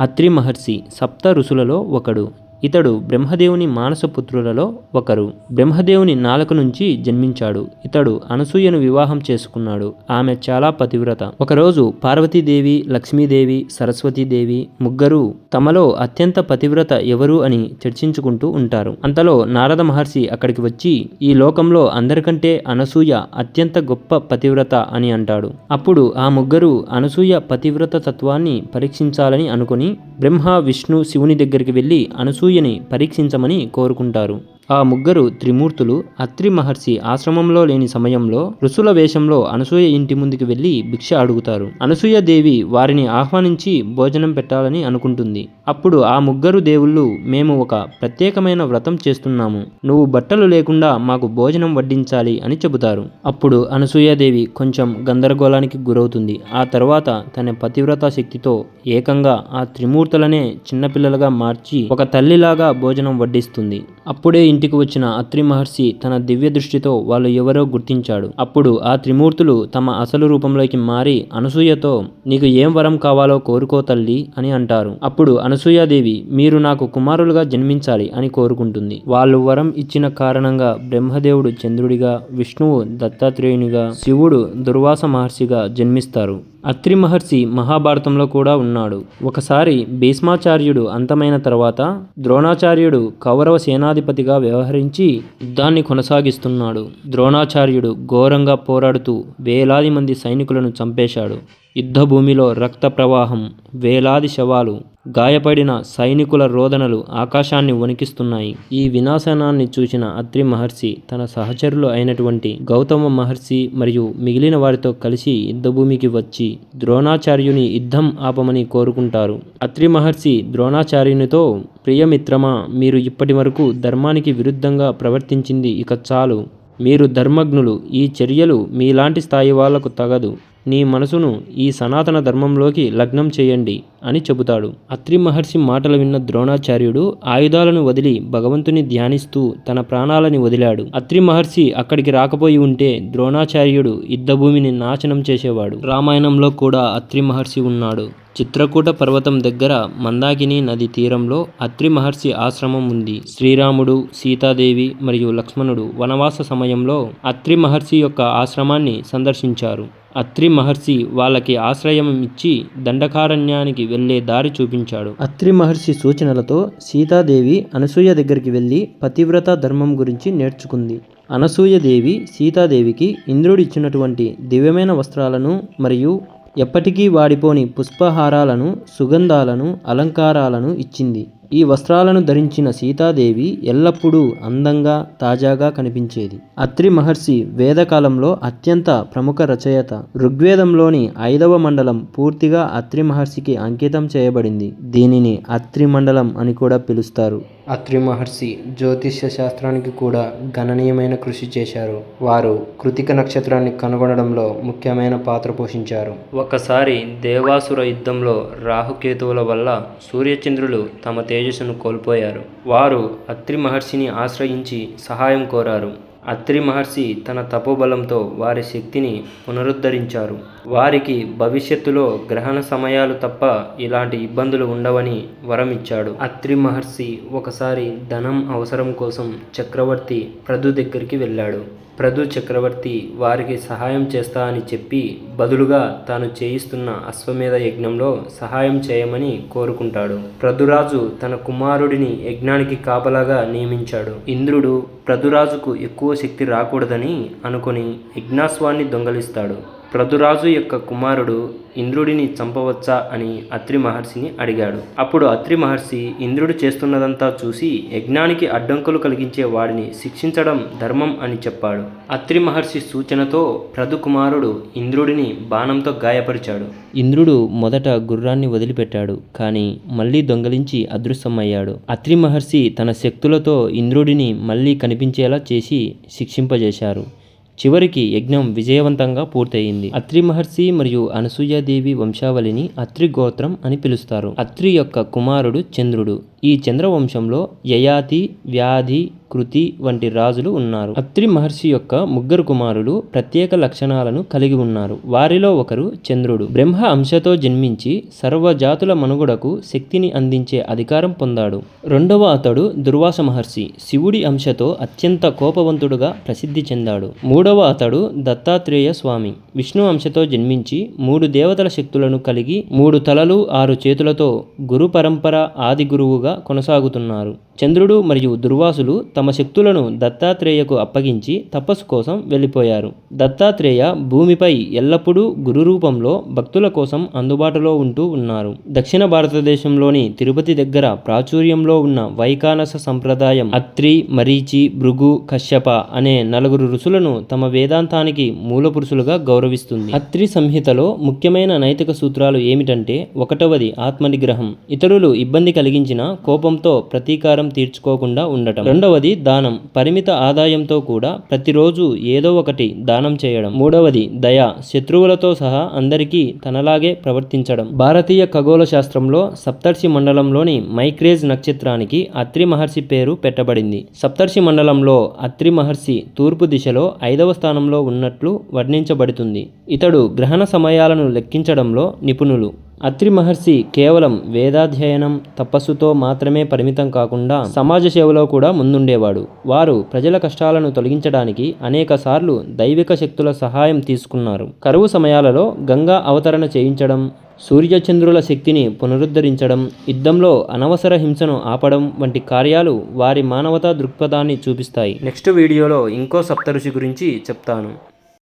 అత్రి మహర్షి సప్త ఋషులలో ఒకడు. ఇతడు బ్రహ్మదేవుని మానసపుత్రులలో ఒకరు. బ్రహ్మదేవుని నాలుక నుంచి జన్మించాడు. ఇతడు అనసూయను వివాహం చేసుకున్నాడు. ఆమె చాలా పతివ్రత. ఒకరోజు పార్వతీదేవి లక్ష్మీదేవి సరస్వతీదేవి ముగ్గురు తమలో అత్యంత పతివ్రత ఎవరు అని చర్చించుకుంటూ ఉంటారు. అంతలో నారద మహర్షి అక్కడికి వచ్చి ఈ లోకంలో అందరికంటే అనసూయ అత్యంత గొప్ప పతివ్రత అని అంటాడు. అప్పుడు ఆ ముగ్గురు అనసూయ పతివ్రత తత్వాన్ని పరీక్షించాలని అనుకుని బ్రహ్మ విష్ణు శివుని దగ్గరికి వెళ్ళి అనసూయని పరీక్షించమని కోరుకుంటారు. ఆ ముగ్గురు త్రిమూర్తులు అత్రి మహర్షి ఆశ్రమంలో లేని సమయంలో ఋషుల వేషంలో అనసూయ ఇంటి ముందుకు వెళ్ళి భిక్ష అడుగుతారు. అనసూయ దేవి వారిని ఆహ్వానించి భోజనం పెట్టాలని అనుకుంటుంది. అప్పుడు ఆ ముగ్గురు దేవుళ్ళు మేము ఒక ప్రత్యేకమైన వ్రతం చేస్తున్నాము. నువ్వు బట్టలు లేకుండా మాకు భోజనం వడ్డించాలి అని చెబుతారు. అప్పుడు అనసూయాదేవి కొంచెం గందరగోళానికి గురవుతుంది. ఆ తర్వాత తన పతివ్రత శక్తితో ఏకంగా ఆ త్రిమూర్తులనే చిన్నపిల్లలుగా మార్చి ఒక తల్లి తల్లిలాగా భోజనం వడ్డిస్తుంది. అప్పుడే ఇంటికి వచ్చిన అత్రి మహర్షి తన దివ్య దృష్టితో వాళ్ళు ఎవరో గుర్తించాడు. అప్పుడు ఆ త్రిమూర్తులు తమ అసలు రూపంలోకి మారి అనసూయతో నీకు ఏం వరం కావాలో కోరుకో తల్లి అని అంటారు. అప్పుడు అనసూయాదేవి మీరు నాకు కుమారులుగా జన్మించాలి అని కోరుకుంటుంది. వాళ్ళు వరం ఇచ్చిన కారణంగా బ్రహ్మదేవుడు చంద్రుడిగా విష్ణువు దత్తాత్రేయునిగా శివుడు దుర్వాస మహర్షిగా జన్మిస్తారు. అత్రి మహర్షి మహాభారతంలో కూడా ఉన్నాడు. ఒకసారి భీష్మాచార్యుడు అంతమైన తర్వాత ద్రోణాచార్యుడు కౌరవ సేనాధిపతిగా వ్యవహరించి యుద్ధాన్ని కొనసాగిస్తున్నాడు. ద్రోణాచార్యుడు ఘోరంగా పోరాడుతూ వేలాది మంది సైనికులను చంపేశాడు. యుద్ధభూమిలో రక్త ప్రవాహం వేలాది శవాలు గాయపడిన సైనికుల రోదనలు ఆకాశాన్ని వణికిస్తున్నాయి. ఈ వినాశనాన్ని చూసిన అత్రి మహర్షి తన సహచరులు అయినటువంటి గౌతమ మహర్షి మరియు మిగిలిన వారితో కలిసి యుద్ధభూమికి వచ్చి ద్రోణాచార్యుని యుద్ధం ఆపమని కోరుకుంటారు. అత్రి మహర్షి ద్రోణాచార్యునితో ప్రియమిత్రమా మీరు ఇప్పటి వరకు ధర్మానికి విరుద్ధంగా ప్రవర్తించింది ఇక చాలు. మీరు ధర్మజ్ఞులు ఈ చర్యలు మీలాంటి స్థాయి వాళ్ళకు తగదు. నీ మనసును ఈ సనాతన ధర్మంలోకి లగ్నం చేయండి అని చెబుతాడు. అత్రి మహర్షి మాటలు విన్న ద్రోణాచార్యుడు ఆయుధాలను వదిలి భగవంతుని ధ్యానిస్తూ తన ప్రాణాలని వదిలాడు. అత్రి మహర్షి అక్కడికి రాకపోయి ఉంటే ద్రోణాచార్యుడు యుద్ధభూమిని నాశనం చేసేవాడు. రామాయణంలో కూడా అత్రి మహర్షి ఉన్నాడు. చిత్రకూట పర్వతం దగ్గర మందాకిని నది తీరంలో అత్రి మహర్షి ఆశ్రమం ఉంది. శ్రీరాముడు సీతాదేవి మరియు లక్ష్మణుడు వనవాస సమయంలో అత్రి మహర్షి యొక్క ఆశ్రమాన్ని సందర్శించారు. అత్రి మహర్షి వాళ్ళకి ఆశ్రయం ఇచ్చి దండకారణ్యానికి వెళ్ళే దారి చూపించాడు. అత్రి మహర్షి సూచనలతో సీతాదేవి అనసూయ దగ్గరికి వెళ్ళి పతివ్రత ధర్మం గురించి నేర్చుకుంది. అనసూయదేవి సీతాదేవికి ఇంద్రుడిచ్చినటువంటి దివ్యమైన వస్త్రాలను మరియు ఎప్పటికీ వాడిపోని పుష్పహారాలను సుగంధాలను అలంకారాలను ఇచ్చింది. ఈ వస్త్రాలను ధరించిన సీతాదేవి ఎల్లప్పుడూ అందంగా తాజాగా కనిపించేది. అత్రి మహర్షి వేదకాలంలో అత్యంత ప్రముఖ రచయిత. ఋగ్వేదంలోని ఐదవ మండలం పూర్తిగా అత్రి మహర్షికి అంకితం చేయబడింది. దీనిని అత్రి మండలం అని కూడా పిలుస్తారు. అత్రి మహర్షి జ్యోతిష్య శాస్త్రానికి కూడా గణనీయమైన కృషి చేశారు. వారు కృతిక నక్షత్రాన్ని కనుగొనడంలో ముఖ్యమైన పాత్ర పోషించారు. ఒకసారి దేవాసుర యుద్ధంలో రాహుకేతువుల వల్ల సూర్యచంద్రులు తమ తేజస్సును కోల్పోయారు. వారు అత్రి మహర్షిని ఆశ్రయించి సహాయం కోరారు. అత్రి మహర్షి తన తపోబలంతో వారి శక్తిని పునరుద్ధరించారు. వారికి భవిష్యత్తులో గ్రహణ సమయాలు తప్ప ఇలాంటి ఇబ్బందులు ఉండవని వరం ఇచ్చాడు అత్రి మహర్షి ఒకసారి ధనం అవసరం కోసం చక్రవర్తి ప్రదు దగ్గరికి వెళ్ళాడు. ప్రదు చక్రవర్తి వారికి సహాయం చేస్తా అని చెప్పి బదులుగా తాను చేయిస్తున్న అశ్వమేధ యజ్ఞంలో సహాయం చేయమని కోరుకుంటాడు. ప్రదురాజు తన కుమారుడిని యజ్ఞానికి కాపలాగా నియమించాడు. ఇంద్రుడు ప్రదురాజుకు ఎక్కువ శక్తి రాకూడదని అనుకుని యజ్ఞాస్వాన్ని దొంగలిస్తాడు. ప్రదురాజు యొక్క కుమారుడు ఇంద్రుడిని చంపవచ్చా అని అత్రి మహర్షిని అడిగాడు. అప్పుడు అత్రి మహర్షి ఇంద్రుడు చేస్తున్నదంతా చూసి యజ్ఞానికి అడ్డంకులు కలిగించే వాడిని శిక్షించడం ధర్మం అని చెప్పాడు. అత్రి మహర్షి సూచనతో ప్రదు కుమారుడు ఇంద్రుడిని బాణంతో గాయపరిచాడు. ఇంద్రుడు మొదట గుర్రాన్ని వదిలిపెట్టాడు కానీ మళ్ళీ దొంగలించి అదృశ్యమయ్యాడు. అత్రి మహర్షి తన శక్తులతో ఇంద్రుడిని మళ్ళీ కనిపించేలా చేసి శిక్షింపజేశారు. చివరికి యజ్ఞం విజయవంతంగా పూర్తయింది. అత్రి మహర్షి మరియు అనసూయాదేవి వంశావళిని అత్రి గోత్రం అని పిలుస్తారు. అత్రి యొక్క కుమారుడు చంద్రుడు. ఈ చంద్రవంశంలో యయాతి వ్యాధి కృతి వంటి రాజులు ఉన్నారు. అత్రి మహర్షి యొక్క ముగ్గురు కుమారులు ప్రత్యేక లక్షణాలను కలిగి ఉన్నారు. వారిలో ఒకరు చంద్రుడు. బ్రహ్మ అంశతో జన్మించి సర్వజాతుల మనుగడకు శక్తిని అందించే అధికారం పొందాడు. రెండవ అతడు దుర్వాస మహర్షి. శివుడి అంశతో అత్యంత కోపవంతుడుగా ప్రసిద్ధి చెందాడు. మూడవ అతడు దత్తాత్రేయ స్వామి. విష్ణు అంశతో జన్మించి మూడు దేవతల శక్తులను కలిగి మూడు తలలు ఆరు చేతులతో గురు పరంపర ఆది గురువుగా కొనసాగుతున్నారు. చంద్రుడు మరియు దుర్వాసులు తమ శక్తులను దత్తాత్రేయకు అప్పగించి తపస్సు కోసం వెళ్ళిపోయారు. దత్తాత్రేయ భూమిపై ఎల్లప్పుడూ గురు రూపంలో భక్తుల కోసం అందుబాటులో ఉంటూ ఉన్నారు. దక్షిణ భారతదేశంలోని తిరుపతి దగ్గర ప్రాచుర్యంలో ఉన్న వైకానస సంప్రదాయం అత్రి మరీచి భృగు కశ్యప అనే నలుగురు ఋషులను తమ వేదాంతానికి మూలపురుషులుగా గౌరవిస్తుంది. అత్రి సంహితలో ముఖ్యమైన నైతిక సూత్రాలు ఏమిటంటే ఒకటవది ఆత్మనిగ్రహం. ఇతరులు ఇబ్బంది కలిగించిన కోపంతో ప్రతీకారం తీర్చుకోకుండా ఉండటం. రెండవది దానం. పరిమిత ఆదాయంతో కూడా ప్రతిరోజు ఏదో ఒకటి దానం చేయడం. మూడవది దయ. శత్రువులతో సహా అందరికీ తనలాగే ప్రవర్తించడం. భారతీయ ఖగోళ శాస్త్రంలో సప్తర్షి మండలంలోని మైక్రేజ్ నక్షత్రానికి అత్రి మహర్షి పేరు పెట్టబడింది. సప్తర్షి మండలంలో అత్రి మహర్షి తూర్పు దిశలో ఐదవ స్థానంలో ఉన్నట్లు వర్ణించబడుతుంది. ఇతడు గ్రహణ సమయాలను లెక్కించడంలో నిపుణులు. అత్రి మహర్షి కేవలం వేదాధ్యయనం తపస్సుతో మాత్రమే పరిమితం కాకుండా సమాజ సేవలో కూడా ముందుండేవాడు. వారు ప్రజల కష్టాలను తొలగించడానికి అనేక సార్లు దైవిక శక్తుల సహాయం తీసుకున్నారు. కరువు సమయాలలో గంగా అవతరణ చేయించడం సూర్యచంద్రుల శక్తిని పునరుద్ధరించడం యుద్ధంలో అనవసర హింసను ఆపడం వంటి కార్యాలు వారి మానవతా దృక్పథాన్ని చూపిస్తాయి. నెక్స్ట్ వీడియోలో ఇంకో సప్తఋషి గురించి చెప్తాను.